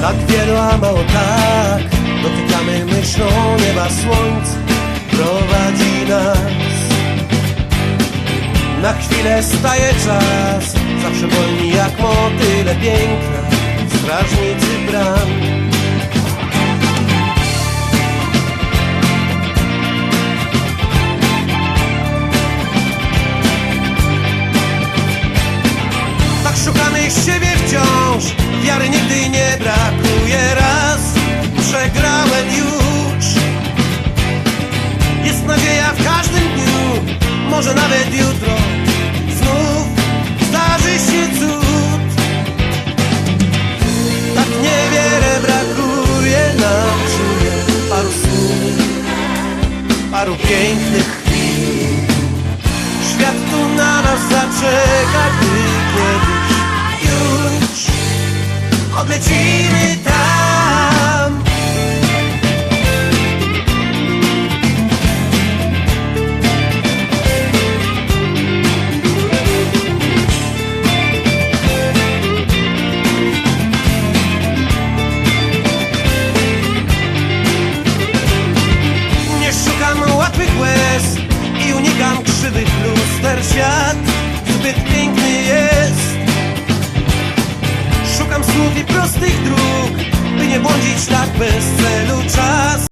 Tak wielu, a tak. Dotykamy myślą nieba słońca Prowadzi nas. Na chwilę staje czas. Zawsze wolni jak motyle piękna. Strażnicy bram szukamy siebie wciąż. Wiary nigdy nie brakuje. Raz Przegrałem już. Jest nadzieja w każdym dniu. Może nawet jutro. Znów zdarzy się cud. Tak niewiele brakuje nam. Paru słów. Paru pięknych odlecimy tam. Nie szukam łatwych łez i unikam krzywych luster Świat zbyt piękny jest prostych dróg By nie błądzić tak bez celu czas